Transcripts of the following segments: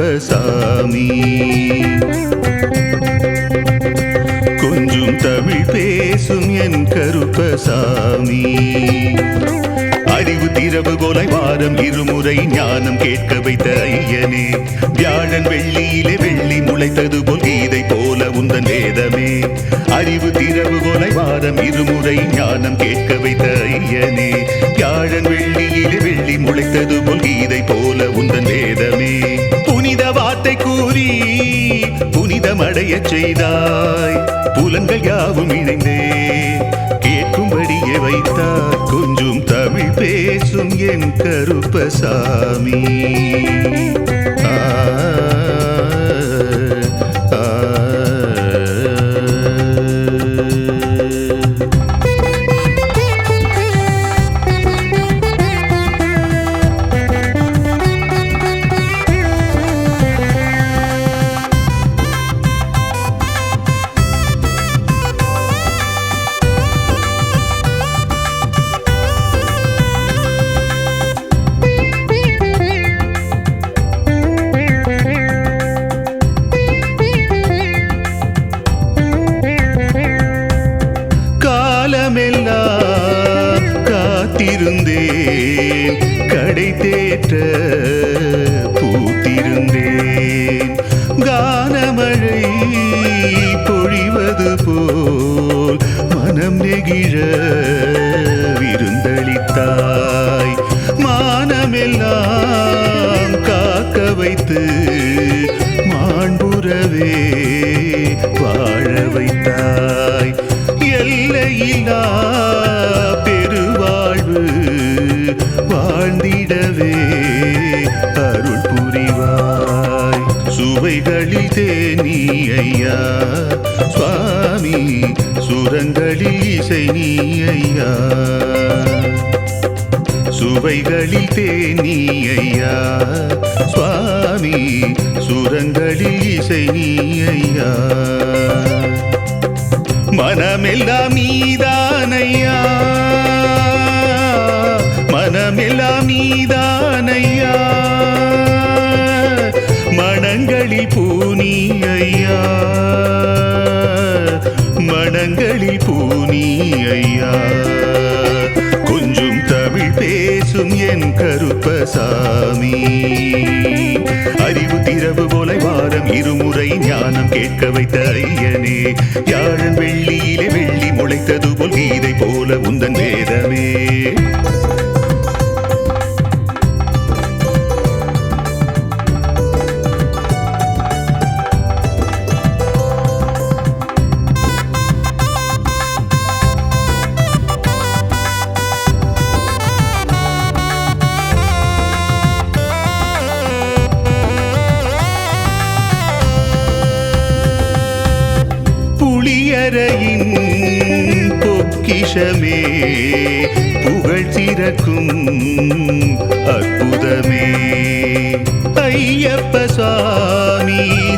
தமிழ் கருப்பசாமி கொஞ்சம் தமிழ் பேசும் என் கருப்பசாமி அறிவு திரவு கோலை வாரம் இருமுறை ஞானம் கேட்க வைத்த ஐயனே. வியாழன் வெள்ளியிலே வெள்ளி முளைத்தது போல் கீதை போல உந்தன் வேதமே. அறிவு திரவு கோலை வாரம் இருமுறை ஞானம் கேட்க வைத்த ஐயனே. வியாழன் வெள்ளியிலே வெள்ளி முளைத்தது போல் கீதை போல உந்தன் வேதமே. வார்த்தை கூறி புனிதமடைய செய்தாய். புலங்கள் யாவும் இணைந்தே. கேட்கும்படியே வைத்தார். கொஞ்சம் தமிழ் பேசும் என் கருப்பசாமி. ஆ, ஐயா. சுவாமி சுரங்களில் இசை நீ ஐயா. சுவைகளில் தேனீ ஐயா. சுவாமி சுரங்களில் இசை நீ ஐயா. மனமெல்லாம் நீதானையா மனமெல்லாம் நீதானையா பூனி ஐயா மனங்களில் பூனி ஐயா கொஞ்சம் தமிழ் பேசும் என் கருப்பசாமி. அறிவு திரவு போல வாரம் இருமுறை ஞானம் கேட்க வைத்த ஐயனே. யாழன் வெள்ளியிலே வெள்ளி முளைத்தது போல் கீதை போல உந்தன் வேதமே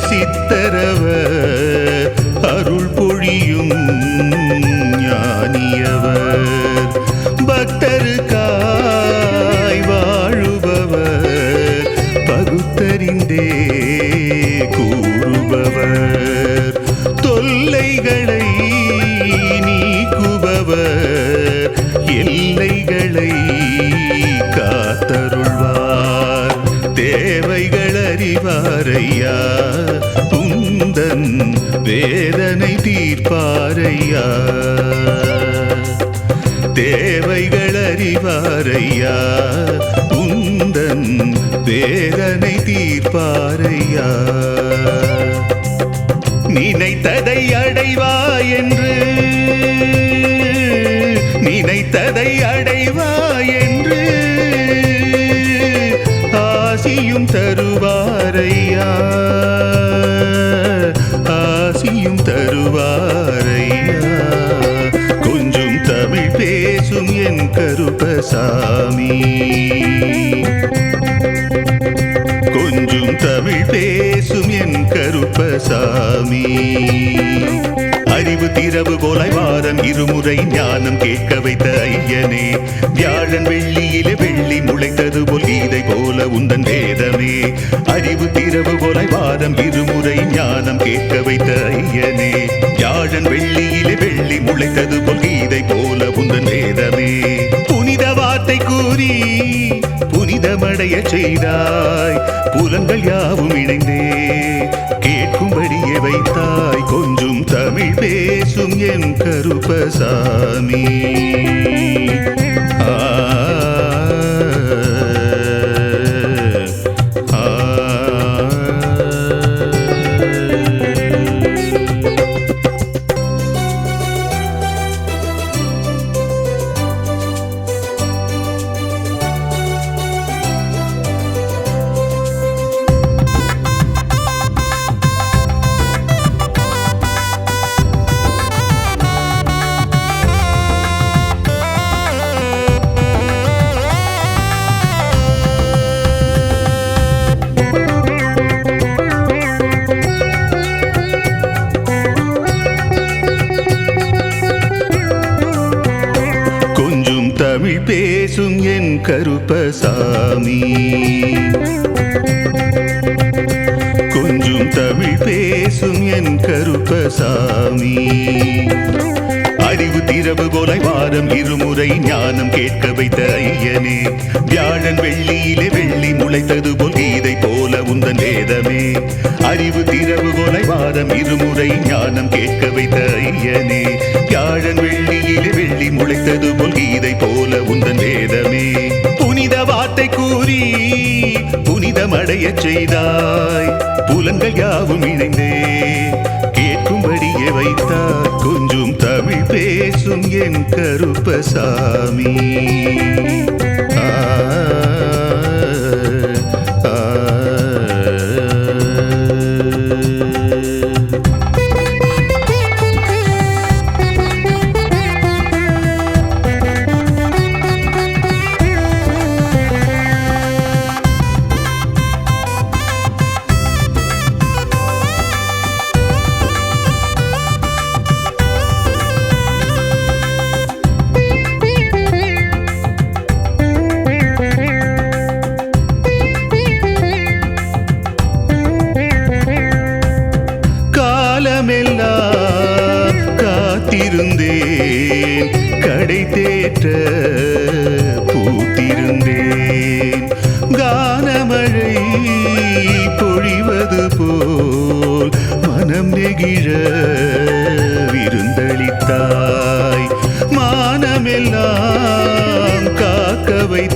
சுவாமி சித்தரவ அருள் பொழியும் ஞானியவர். பக்தருக்காய் அறிவாரையா தேவைகள் அறிவாரையா. உந்தன் வேதனை தீர்ப்பாரையா. நினைத்ததை அடைவா என்று. நினைத்ததை அடைவா. சாமி கொஞ்சம் தமிழ் பேசும் என் கருப்பசாமி. அறிவு திரவு போல வாரம் இருமுறை ஞானம் கேட்க வைத்த ஐயனே. வியாழன் வெள்ளியிலே வெள்ளி முளைத்தது போல் கீதை போல உந்தன் வேதமே. அறிவு திரவு கொலை வாரம் இருமுறை ஞானம் கேட்க வைத்த ஐயனே. வியாழன் வெள்ளியிலே வெள்ளி முளைத்தது போல் கீதை போல உந்தன் கூறி புனிதமடைய செய்தாய் புலங்கள் யாவும் இணைந்தே. கேட்கும்படியே வைத்தாய் கொஞ்சம் தமிழ் பேசும் என் கருப்பசாமி. பேசும் என் கருப்பசாமி. கொஞ்சம் தமிழ் பேசும் என் கருப்பசாமி. அறிவு திரவு கொலை வாரம் இருமுறை ஞானம் கேட்க வைத்த ஐயனே. வியாழன் வெள்ளியிலே வெள்ளி முளைத்தது போல் கீதை போல உந்தன் வேதமே. அறிவு திரவு கொலை வாரம் இருமுறை ஞானம் கேட்க வைத்த ஐயனே. வியாழன் வெள்ளி வெள்ளியிலே வெள்ளி முளைத்தது போல் கீதை போல உந்தன் வேதமே. புனித வார்த்தை கூறி புனிதமடைய செய்தாய். புலன்கள் யாவும் இணைந்தே. கேட்கும்படியே வைத்தார். கொஞ்சம் தமிழ் பேசும் என் கருப்பசாமி. ஆ,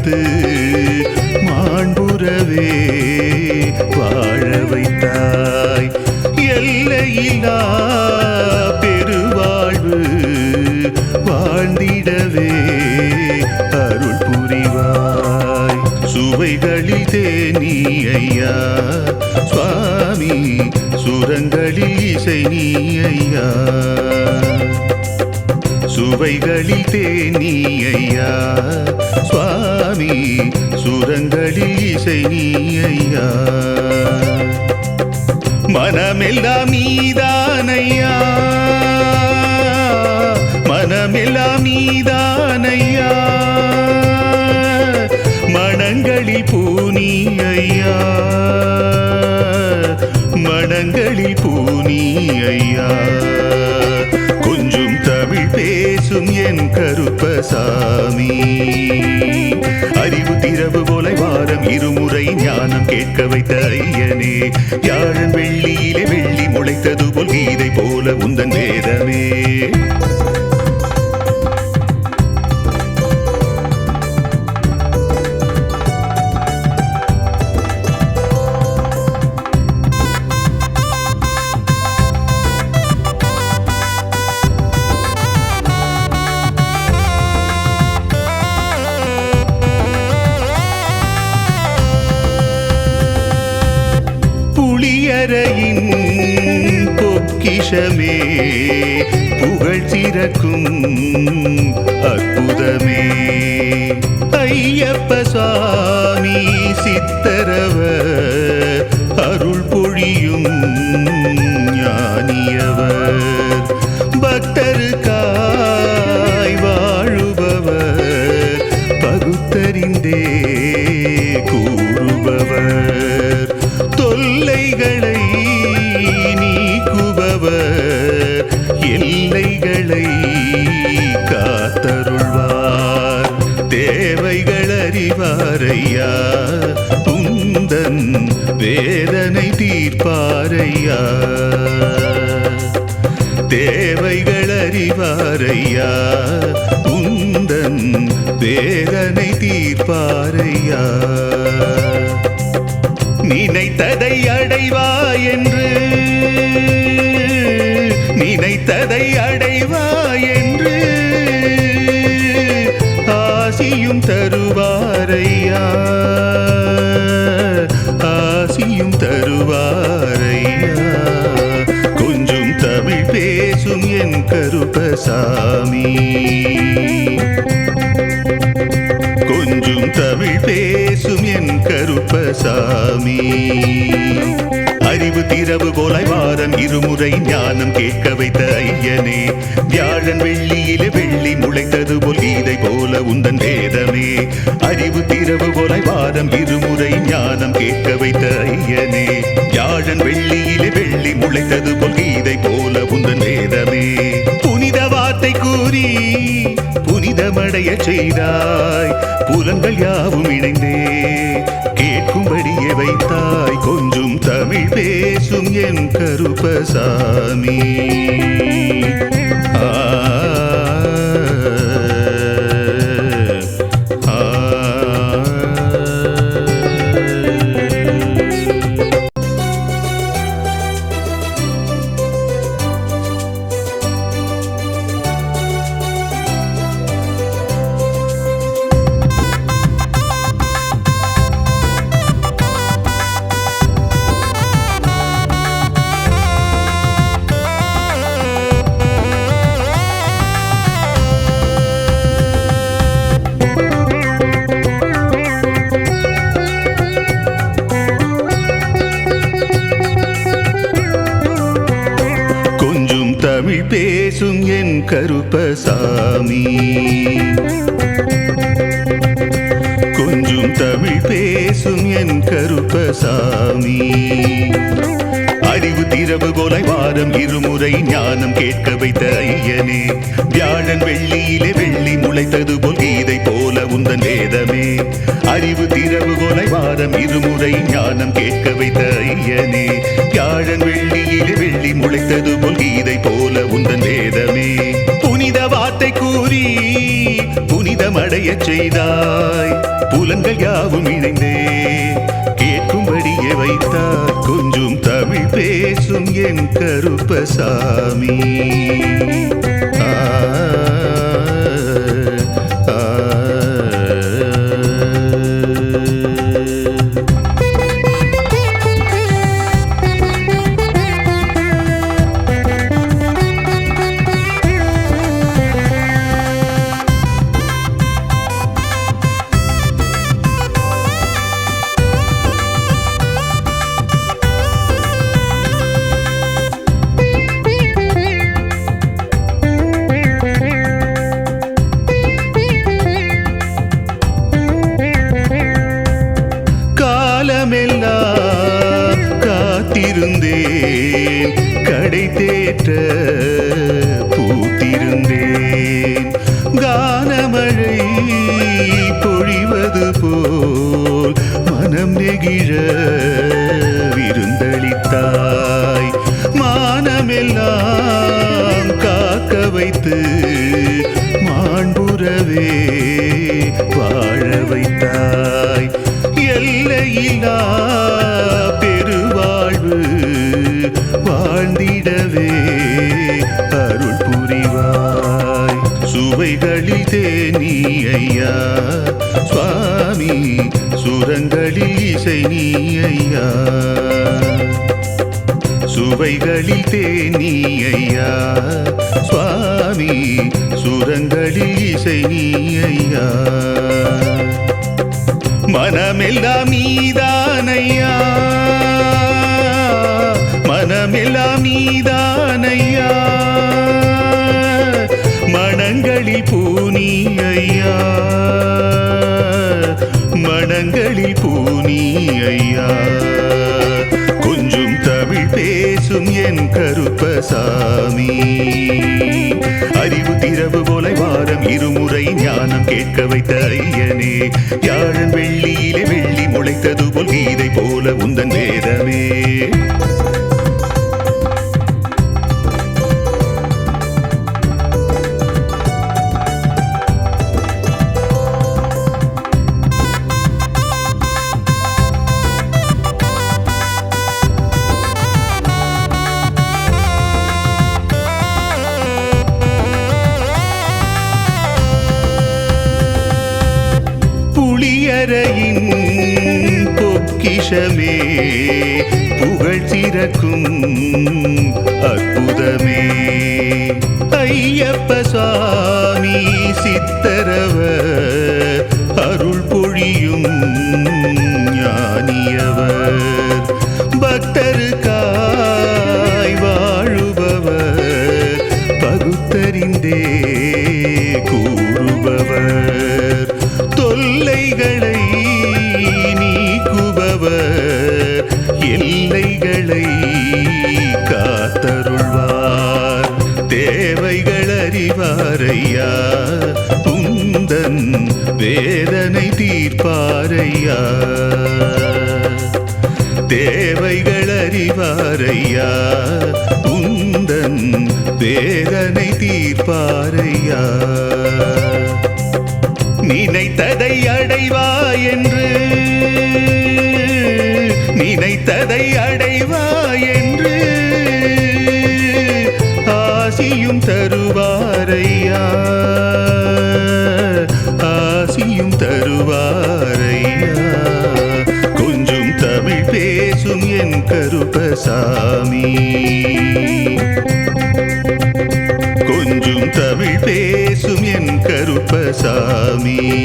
வைத்து மாண்புறவே வாழ வைத்தாய். எல்லையில்லா பெருவாழ்வு வாழ்ந்திடவே அருள் புரிவாய். சுவைகளில் தேனி ஐயா சுவாமி சுரங்களில் இசை நீ ஐயா. சுவைகளில் தேனி ஐயா சுவாமி சுரங்களில் இசை நீ ஐயா மனமெல்லாம் நீதானையா பேசும் என் கருப்பசாமி அறிவு திரவு போல வாரம் இருமுறை ஞானம் கேட்க வைத்த ஐயனே. யாழன் வெள்ளியிலே வெள்ளி முளைத்தது போல் கீதை போல உந்தன் வேதமே. புளியரையின் பொக்கிஷமே புகழ் சிறக்கும் அற்புதமே. ஐயப்ப சுவாமி சித்தரவ அருள் பொழியும் ஞானியவர். பக்தருக்காய் வாழுபவர் பகுத்தறிந்தே கூறுபவர். தொல்லைகள் எல்லைகளை காத்தருள்வார். தேவைகள் அறிவாரையா துந்தன் வேதனை தீர்ப்பாரையா? தேவைகள் அறிவாரையா துந்தன் வேதனை தீர்ப்பாரையா? நினைத்ததை அடைவா என்று நினைத்ததை அடைவாய் என்று ஆசியும் தருவாரையா. ஆசியும் தருவாரையா. கொஞ்சம் தமிழ் பேசும் என் கருப்பசாமி. கொஞ்சம் தமிழ் பேசும் கருப்பசாமி அறிவு திரவு போலாய் வாரம் இருமுறை ஞானம் கேட்க வைத்த ஐயனே. வியாழன் வெள்ளியிலே வெள்ளி முளைத்தது போல் கீதை போல உந்தன் வேதமே. அறிவு திரவு போலாய் வாரம் இருமுறை ஞானம் கேட்க வைத்த ஐயனே. வியாழன் வெள்ளியிலே வெள்ளி முளைத்தது போல் கீதை போல உந்தன் வேதமே. புனித வார்த்தை கூறி புனிதமடைய செய்தாய். புலங்கள் யாவும் இணைந்தே. கேட்கும்படியே வைத்தாய் கொஞ்சம் தமிழ் பேசும் என் கருப்பசாமி. கருப்பசாமி. கொஞ்சம் தமிழ் பேசும் என் கருப்பசாமி. அறிவு திரவு கோலை வாரம் இருமுறை ஞானம் கேட்க வைத்த ஐயனே. வியாழன் வெள்ளியிலே வெள்ளி முளைத்தது போல் கீதை போல உந்தன் வேதமே. அறிவு திரவு கோலை வாரம் இருமுறை ஞானம் கேட்க வைத்த ஐயனே. வியாழன் வெள்ளியிலே வெள்ளி முளைத்தது போல் கீதை போல உந்தன் வேதமே. புனித புனிதமடைய செய்தாய். புலங்கள் யாவும் இணைந்தே. கேட்கும்படியே வைத்தார். கொஞ்சம் தமிழ் பேசும் என் கருப்பசாமி. ஆ, கருப்பசாமி. அறிவு திரவு போல வாரம் இருமுறை ஞானம் கேட்க வைத்த ஐயனே. யாழன் வெள்ளியிலே வெள்ளி முளைத்தது போல் கீதை போல உந்தன் வேதமே. நினைத்ததை அடைவா என்று ஆசியும் தருவாரையா? ஆசியும் தருவாரையா? கொஞ்சம் தமிழ் பேசும் என் கருப்பசாமி. கொஞ்சம் தமிழ் பேசும் என் கருப்பசாமி.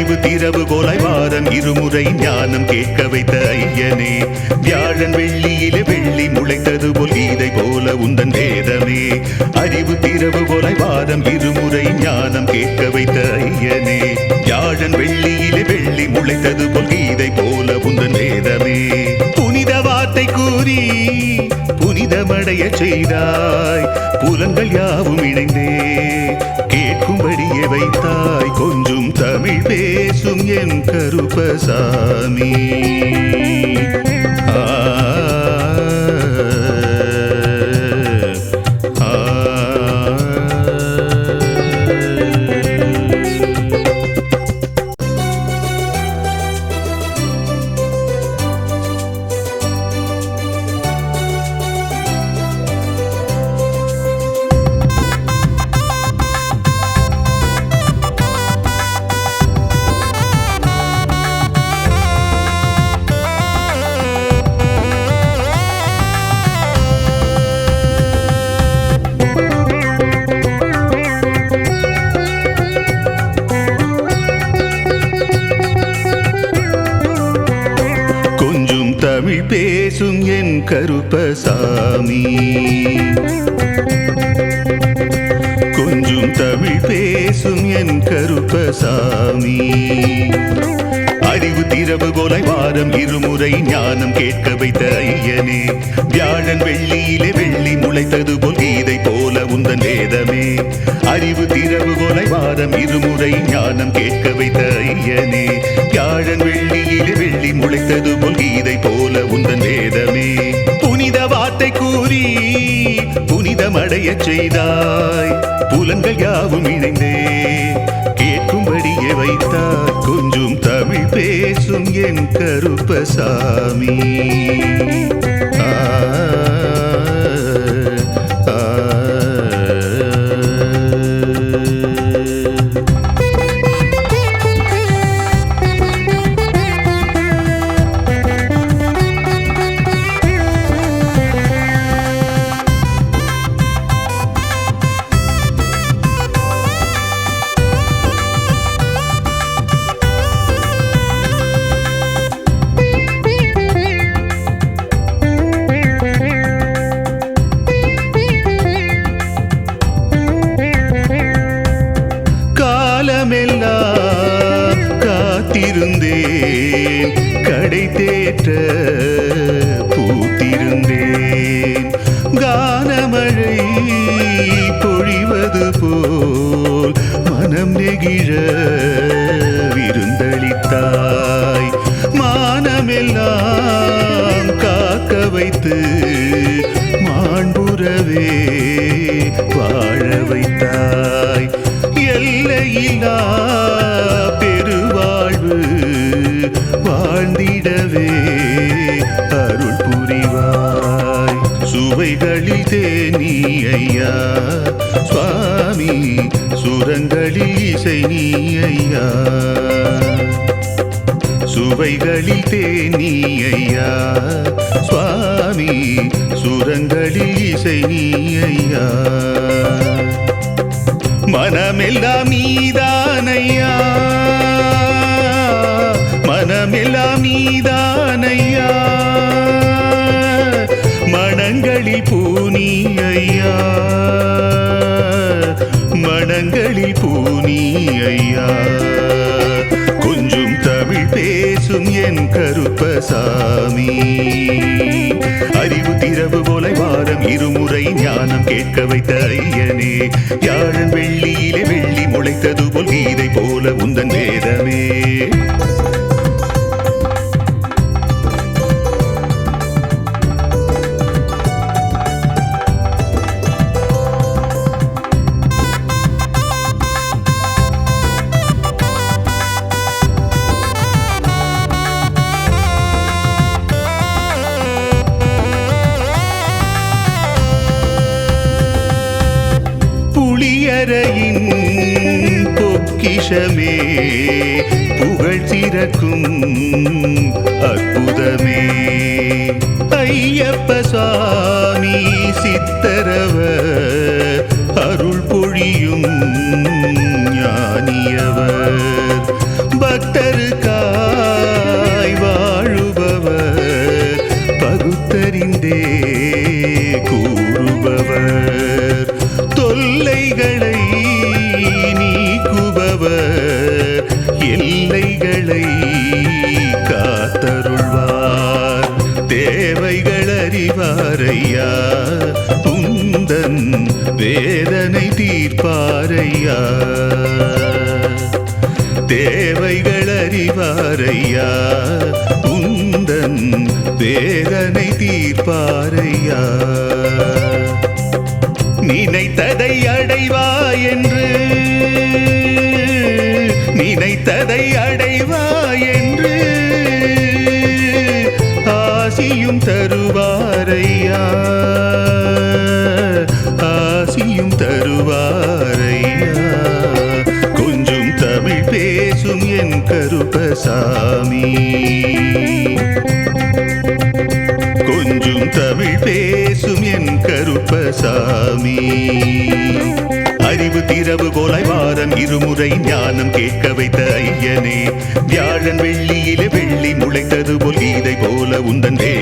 அறிவு திரவு கோலாய் வாரம் இருமுறை ஞானம் கேட்க வைத்த ஐயனே. வியாழன் வெள்ளியிலே வெள்ளி முளைத்தது போல் கீதை போல உந்தன் வேதமே. அறிவு திரவு கோலாய் வாரம் இருமுறை ஞானம் கேட்க வைத்த ஐயனே. வியாழன் வெள்ளியிலே வெள்ளி முளைத்தது போல் கீதை போல உந்தன் வேதமே. புனித வார்த்தை கூறி புனிதமடைய செய்தாய். புலங்கள் யாவும் இணைந்தே. கேட்கும்படியே வைத்தாய் கொஞ்சம் தமிழ் பேசும் என் கருப்பசாமி. பேசும் என் கருப்பசாமி. கொஞ்சம் தமிழ் பேசும் என் கருப்பசாமி. அறிவு திரவு போலை வாரம் இருமுறை ஞானம் கேட்க வைத்த ஐயனே. வியாழன் வெள்ளியிலே வெள்ளி முளைத்தது போல் கீதை போல உந்தன் வேதமே. அறிவு திரவு போலை வாரம் இருமுறை ஞானம் கேட்க வைத்த ஐயனே. வியாழன் வெள்ளி வெள்ளியிலே வெள்ளி முளைத்தது போல் கீதை போல உந்தன் வேதமே. புனித வார்த்தை கூறி புனிதமடைய செய்தாய். புலங்கள் யாவும் இணைந்தே. கேட்கும்படியே வைத்தார். கொஞ்சம் தமிழ் பேசும் என் கருப்பசாமி. ஆ, எல்லையில்லா பெருவாழ்வு வாழ்ந்திடவே. அருள் புரிவாய். சுவைகளில் தேனி ஐயா. சுவாமி சுரங்களில் இசை நீ ஐயா. சுவைகளில் தேனி ஐயா. சுவாமி சுரங்களில் இசை நீ ஐயா. மனமெல்லாம் நீதானையா மனமெல்லாம் நீதானையா மனங்களில் பூனி ஐயா மனங்களில் பூனி ஐயா பேசும் என் கருப்பசாமி. அறிவு திரவு போல வாரம் இருமுறை ஞானம் கேட்க வைத்த ஐயனே. யாழன் வெள்ளியிலே வெள்ளி முளைத்தது போல் கீதை போல உந்தன் வேதமே. புளியரையின் பொக்கிஷமே புகழ் சிறக்கும் அற்புதமே. ஐயப்ப சுவாமி சித்தரவ அருள் பொழியும் ஞானியவர். பக்தருக்காய் வாழுபவர் பகுத்தறிந்தே கூ தேவைகள் அறிவாரையா உந்தன் வேதனை தீர்ப்பாரையா? தேவைகள் அறிவாரையா உந்தன் வேதனை தீர்ப்பாரையா? நினைத்ததை அடைவா என்று? நினைத்ததை அடைவா தருவாரையா? ஆசியும் தருவாரையா? கொஞ்சம் தமிழ் பேசும் என் கருப்பசாமி. கொஞ்சம் தமிழ் பேசும் என் கருப்பசாமி. அறிவு திரவு போல வாரம் இருமுறை ஞானம் கேட்க வைத்த ஐயனே. வியாழன் வெள்ளியிலே வெள்ளி முளைத்தது போல் கீதை போல உந்தன் வே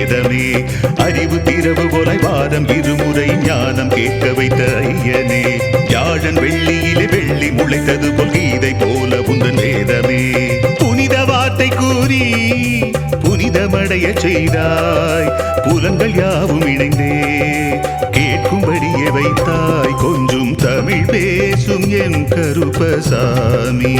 இரவு திரவு போல வாரம் இருமுறை ஞானம் கேட்க வைத்த ஐயனே. வியாழன் வெள்ளியிலே வெள்ளி முளைத்தது போல் கீதை போல உந்தன் வேதமே. புனித வார்த்தை கூறி புனிதமடைய செய்தாய். புலங்கள் யாவும் இணைந்தே. கேட்கும்படியே வைத்தாய் கொஞ்சம் தமிழ் பேசும் என் கருப்பசாமி.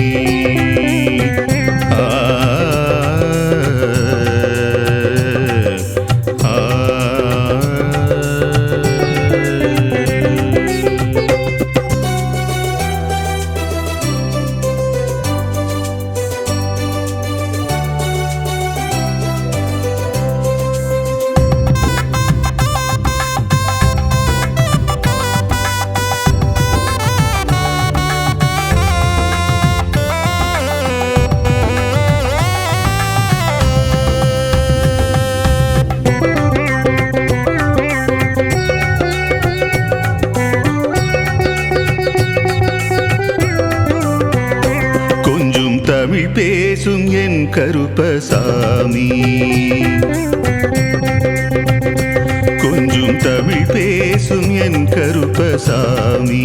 கருப்பசாமி. கொஞ்சம் தமிழ் பேசும் என் கருப்பசாமி.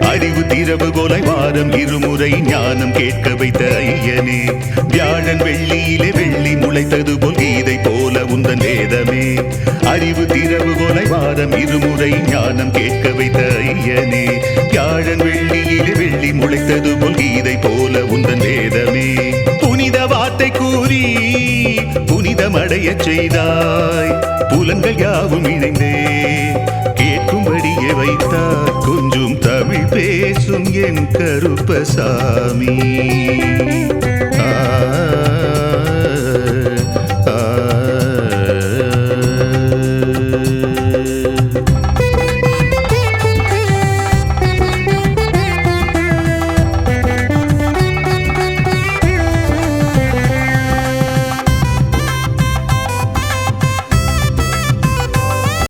அறிவு திரவு கொலை வாரம் இருமுறை ஞானம் கேட்க வைத்த ஐயனே. வியாழன் வெள்ளியிலே வெள்ளி முளைத்தது போல் கீதை போல உந்தன் வேதமே. அறிவு திரவு கொலை வாரம் இருமுறை ஞானம் கேட்க வைத்த ஐயனே. புனிதமடையச் செய்தாய். புலங்கள் யாவும் இணைந்தே. கேட்கும்படியே வைத்தார். கொஞ்சம் தமிழ் பேசும் என் கருப்பசாமி. ஆ.